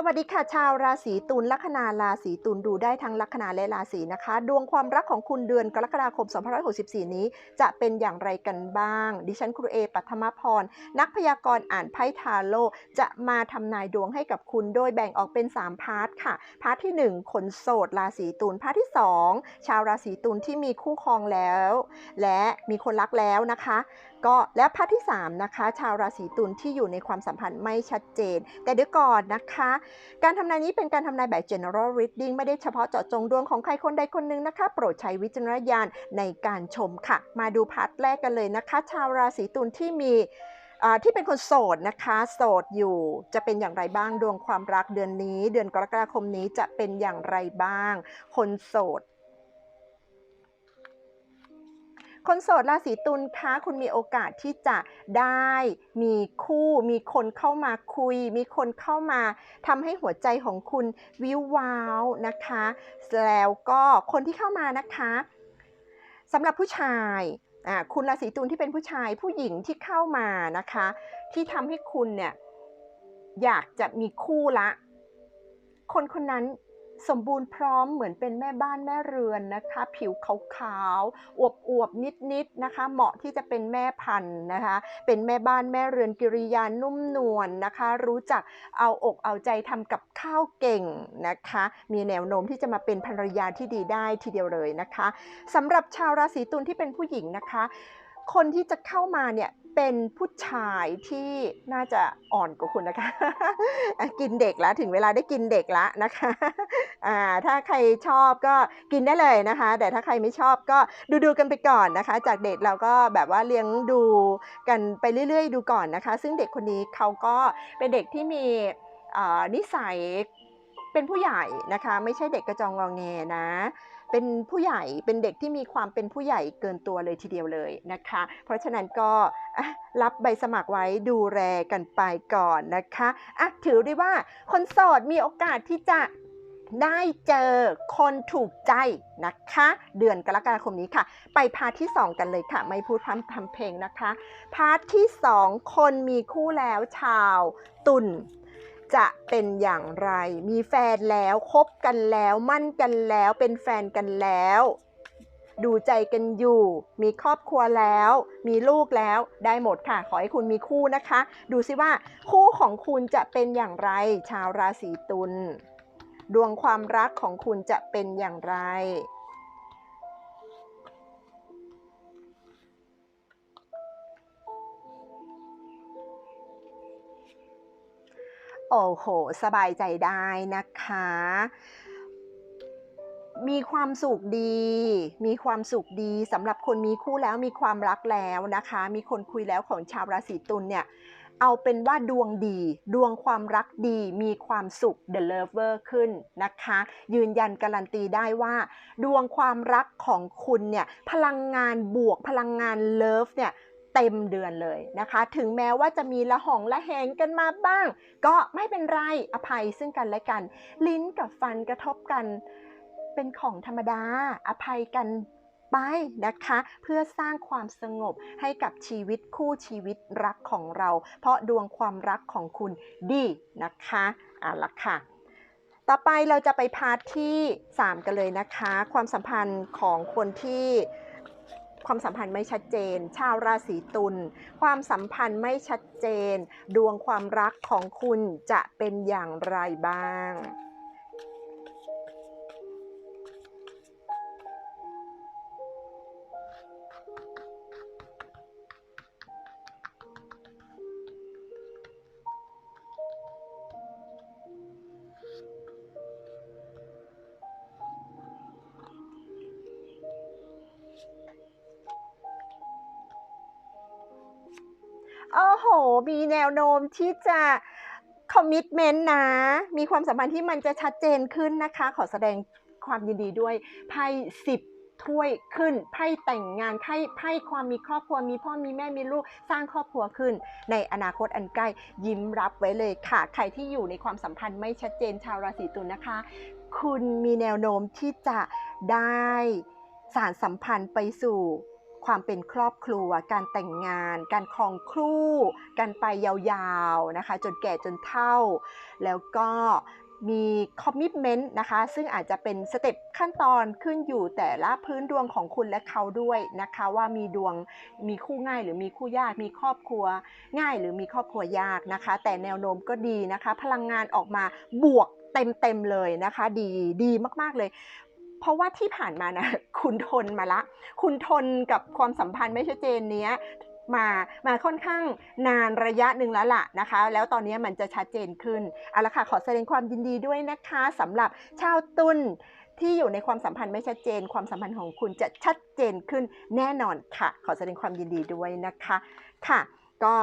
สวัสดีค่ะชาวราศีตุลลัคนาราศีตุลดูได้ทั้งลัคนาและราศีนะคะ ดวงความรักของคุณเดือนกรกฎาคม 2564 นี้ จะเป็นอย่างไรกันบ้าง ดิฉันครูเอปัทมพร นักพยากรณ์อ่านไพ่ทาโร่จะมาทำนายดวงให้กับคุณโดยแบ่งออกเป็น 3 พาร์ทค่ะ พาร์ทที่ 1 คนโสดราศีตุลพาร์ทที่ 2 ชาวราศีตุลที่มีคู่ครองแล้ว และมีคนรักแล้วนะคะก็และพาร์ทที่3นะคะชาวราศีตุลที่อยู่ในความสัมพันธ์ไม่ชัดเจน แต่เดี๋ยวก่อนนะคะ การทำนายนี้เป็นการทำนายแบบ general reading ไม่ได้เฉพาะเจาะจงดวงของใครคนใดคนหนึ่งนะคะ โปรดใช้วิจารณญาณในการชมค่ะ มาดูพาร์ทแรกกันเลยนะคะ ชาวราศีตุลที่มีที่เป็นคนโสดนะคะโสดอยู่จะเป็นอย่างไรบ้างดวงความรักเดือนนี้ เดือนกรกฎาคมนี้จะเป็นอย่างไรบ้าง คนโสด คนโสดราศีตุลคะคุณมีโอกาสที่จะได้มีคู่มีคนเข้ามาคุย มีคนเข้ามาทำให้หัวใจของคุณวิววาวนะคะ แล้วก็คนที่เข้ามานะคะสำหรับผู้ชายคุณราศีตุลที่เป็นผู้ชายผู้หญิงที่เข้ามานะคะ ที่ทำให้คุณเนี่ยอยากจะมีคู่ละ คนคนนั้น สมบูรณ์พร้อมเหมือนเป็นแม่บ้านแม่เรือนนะคะ ผิวขาวๆอวบอวบๆนิดๆนะคะ เหมาะที่จะเป็นแม่พันธุ์นะคะ เป็นแม่บ้านแม่เรือนกิริยานุ่มนวลนะคะ รู้จักเอาอกเอาใจทำกับข้าวเก่งนะคะ มีแนวโน้มที่จะมาเป็นภรรยาที่ดีได้ทีเดียวเลยนะคะสำหรับชาวราศีตุลที่เป็นผู้หญิงนะคะ คนที่จะเข้ามาเนี่ย เป็นผู้ชายที่น่าจะอ่อนกว่าคุณนะคะ กินเด็กแล้วถึงเวลาได้กินเด็กแล้วนะคะอ่าถ้าใครชอบก็กินได้เลยนะคะ แต่ถ้าใครไม่ชอบก็ดูดูกันไปก่อนนะคะ จากเด็กเราก็แบบว่าเลี้ยงดูกันไปเรื่อย ๆ ดูก่อนนะคะ ซึ่งเด็กคนนี้เขาก็เป็นเด็กที่มีอ่านิสัยเป็นผู้ใหญ่นะคะ ไม่ใช่เด็กกระจองงอแงนะ เป็นผู้ใหญ่เป็นเด็กที่มีความเป็นผู้ใหญ่เกินตัวเลยทีเดียวเลยนะคะ เพราะฉะนั้นก็รับใบสมัครไว้ดูแลกันไปก่อนนะคะอะถือได้ว่าคนโสดมีโอกาสที่จะได้เจอคนถูกใจนะคะ เดือนกรกฎาคมนี้ค่ะ ไปพาร์ทที่ 2 กันเลยค่ะ ไม่พูดพร่ำทำเพลงนะคะ พาร์ทที่ 2 คนมีคู่แล้วชาวตุล จะเป็นอย่างไร มีแฟนแล้วคบกันแล้ว มั่นกันแล้วเป็นแฟนกันแล้ว ดูใจกันอยู่ มีครอบครัวแล้ว มีลูกแล้วได้หมดค่ะ ขอให้คุณมีคู่นะคะ ดูซิว่า คู่ของคุณจะเป็นอย่างไร ชาวราศีตุลดวงความรักของคุณจะเป็นอย่างไร โอ้โห สบายใจได้นะคะ มีความสุขดี มีความสุขดีสำหรับคนมีคู่แล้วมีความรักแล้วนะคะ มีคนคุยแล้วของชาวราศีตุลเนี่ยเอาเป็นว่าดวงดี ดวงความรักดีมีความสุข The Lover ขึ้นนะคะ ยืนยันการันตีได้ว่า ดวงความรักของคุณเนี่ย พลังงานบวกพลังงานเลิฟเนี่ย เต็มเดือนเลยนะคะ ถึงแม้ว่าจะมีละหองละแหงกันมาบ้าง ก็ไม่เป็นไรอภัยซึ่งกันและกัน ลิ้นกับฟันกระทบกันเป็นของธรรมดา อภัยกันไปนะคะ เพื่อสร้างความสงบให้กับชีวิตคู่ชีวิตรักของเรา เพราะดวงความรักของคุณดีนะคะเอาละค่ะต่อไปเราจะไปพาร์ทที่ 3 กันเลยนะคะ ความสัมพันธ์ของคนที่ ความสัมพันธ์ไม่ชัดเจน ชาวราศีตุล ความสัมพันธ์ไม่ชัดเจน ดวงความรักของคุณจะเป็นอย่างไรบ้าง หมีแนวโน้มที่จะคอมมิ t เมนต์นะ มีความสัมพันธ์ที่มันจะชัดเจนขึ้นนะคะ ขอแสดงความยินดีด้วยไพ่สิบถ้วยขึ้นไพ่แต่งงานไพ่ไพ่ความมีครอบครัวมีพ่อมีแม่มีลูกสร้างครอบครัวขึ้น ในอนาคตอันใกล้ยิ้มรับไว้เลยค่ะ ใครที่อยู่ในความสัมพันธ์ไม่ชัดเจนชาวราศีตุลนะคะ คุณมีแนวโน้มที่จะได้สารสัมพันธ์ไปสู่ ความเป็นครอบครัว การแต่งงาน การครองครู่ การไปยาวๆนะคะ จนแก่จนเฒ่า แล้วก็มีคอมมิตเมนต์นะคะ ซึ่งอาจจะเป็นสเต็ปขั้นตอนขึ้นอยู่แต่ละพื้นดวงของคุณและเขาด้วยนะคะ ว่ามีดวงมีคู่ง่ายหรือมีคู่ยาก มีครอบครัวง่ายหรือมีครอบครัวยากนะคะ แต่แนวโน้มก็ดีนะคะ พลังงานออกมาบวกเต็มๆเลยนะคะ ดีดีมากๆเลย เพราะว่าที่ผ่านมานะคุณทนมาละ คุณทนกับความสัมพันธ์ไม่ชัดเจนเนี้ยมามาค่อนข้างนานระยะหนึ่งแล้วล่ะนะคะ แล้วตอนนี้มันจะชัดเจนขึ้นเอาละค่ะขอแสดงความยินดีด้วยนะคะสำหรับชาวตุลที่อยู่ในความสัมพันธ์ไม่ชัดเจน ความสัมพันธ์ของคุณจะชัดเจนขึ้นแน่นอนค่ะ ขอแสดงความยินดีด้วยนะคะค่ะ ก็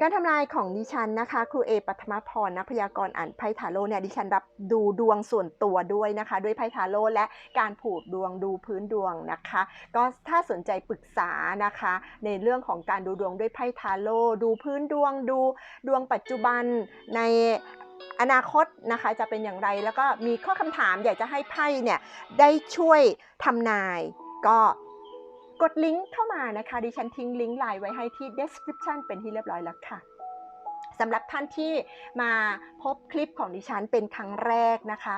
การทำนายของดิฉันนะคะ ครูเอปัทมพรนักพยากรณ์อ่านไพ่ทาโร่เนี่ยดิฉันรับดูดวงส่วนตัวด้วยนะคะ ด้วยไพ่ทาโร่และการผูกดวงดูพื้นดวงนะคะ ก็ถ้าสนใจปรึกษานะคะ ในเรื่องของการดูดวงด้วยไพ่ทาโร่ดูพื้นดวงดูดวงปัจจุบันในอนาคตนะคะจะเป็นอย่างไรแล้วก็มีข้อคำถามอยากจะให้ไพ่เนี่ยได้ช่วยทำนายก็ กดลิงก์เข้ามานะคะ ดิฉันทิ้งลิงก์ไลน์ไว้ให้ที่ description เป็นที่เรียบร้อยแล้วค่ะสำหรับท่านที่มาพบคลิปของดิฉันเป็นครั้งแรกนะคะ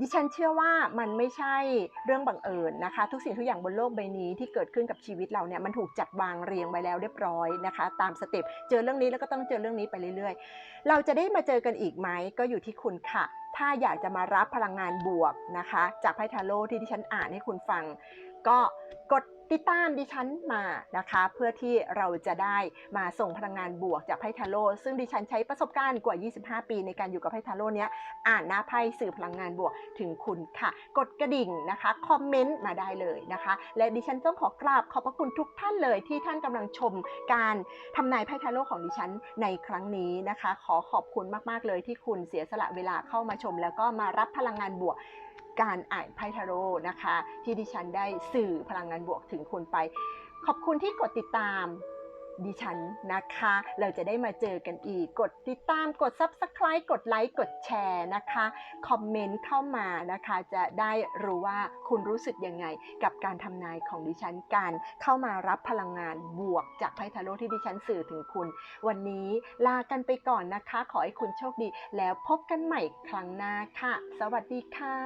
ดิฉันเชื่อว่ามันไม่ใช่เรื่องบังเอิญนะคะ ทุกสิ่งทุกอย่างบนโลกใบนี้ที่เกิดขึ้นกับชีวิตเราเนี่ยมันถูกจัดวางเรียงไว้แล้วเรียบร้อยนะคะ ตามสเต็ปเจอเรื่องนี้แล้วก็ต้องเจอเรื่องนี้ไปเรื่อยๆ เราจะได้มาเจอกันอีกไหมก็อยู่ที่คุณค่ะ ถ้าอยากจะมารับพลังงานบวกนะคะ จากไพ่ทาโร่ที่ดิฉันอ่านให้คุณฟัง ก็กดติดตามดิฉันมานะคะ เพื่อที่เราจะได้มาส่งพลังงานบวกจากไพ่ทาโร่ซึ่งดิฉันใช้ประสบการณ์กว่า 25 ปีในการอยู่กับไพ่ทาโร่เนี้ยอ่านหน้าไพ่สื่อพลังงานบวกถึงคุณค่ะ กดกระดิ่งนะคะคอมเมนต์มาได้เลยนะคะ และดิฉันต้องขอกราบขอบพระคุณทุกท่านเลยที่ท่านกำลังชมการทำนายไพ่ทาโร่ของดิฉันในครั้งนี้นะคะ ขอขอบคุณมากๆเลยที่คุณเสียสละเวลาเข้ามาชม แล้วก็มารับพลังงานบวก การอ่านไพ่ทาโร่นะคะ ที่ดิฉันได้สื่อพลังงานบวกถึงคุณไป ขอบคุณที่กดติดตามดิฉันนะคะ เราจะได้มาเจอกันอีก กดติดตาม กด Subscribe กดไลค์ กดแชร์นะคะ คอมเมนต์เข้ามานะคะ จะได้รู้ว่าคุณรู้สึกยังไง กับการทำนายของดิฉัน การเข้ามารับพลังงานบวกจากไพ่ทาโร่ที่ดิฉันสื่อถึงคุณ วันนี้ลากันไปก่อนนะคะ ขอให้คุณโชคดี แล้วพบกันใหม่ครั้งหน้าค่ะ สวัสดีค่ะ